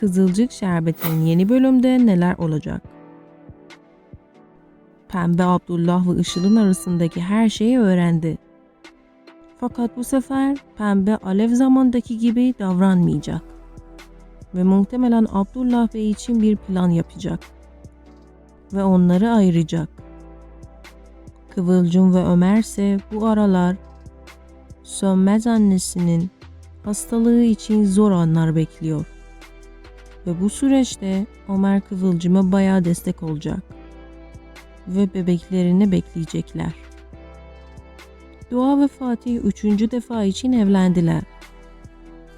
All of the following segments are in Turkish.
Kızılcık Şerbeti'nin yeni bölümde neler olacak? Pembe Abdullah ve Işıl'ın arasındaki her şeyi öğrendi. Fakat bu sefer Pembe Alev zamandaki gibi davranmayacak. Ve muhtemelen Abdullah Bey için bir plan yapacak. Ve onları ayıracak. Kıvılcım ve Ömer ise bu aralar Sönmez annesinin hastalığı için zor anlar bekliyor. Ve bu süreçte Ömer Kıvılcım'a bayağı destek olacak. Ve bebeklerini bekleyecekler. Doğa ve Fatih üçüncü defa için evlendiler.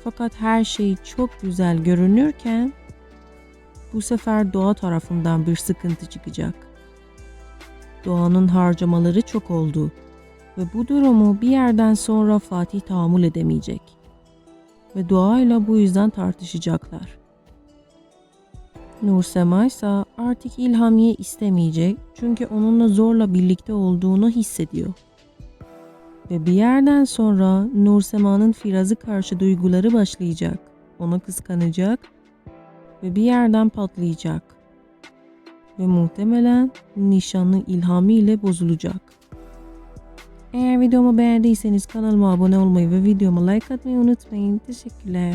Fakat her şey çok güzel görünürken bu sefer Doğa tarafından bir sıkıntı çıkacak. Doğanın harcamaları çok oldu ve bu durumu bir yerden sonra Fatih tahammül edemeyecek. Ve doğayla bu yüzden tartışacaklar. Nursema ise artık İlhamiye istemeyecek çünkü onunla zorla birlikte olduğunu hissediyor. Ve bir yerden sonra Nursema'nın Firaz'ı karşı duyguları başlayacak. Ona kıskanacak ve bir yerden patlayacak. Ve muhtemelen nişanlı İlhami ile bozulacak. Eğer videomu beğendiyseniz kanalıma abone olmayı ve videoma like atmayı unutmayın. Teşekkürler.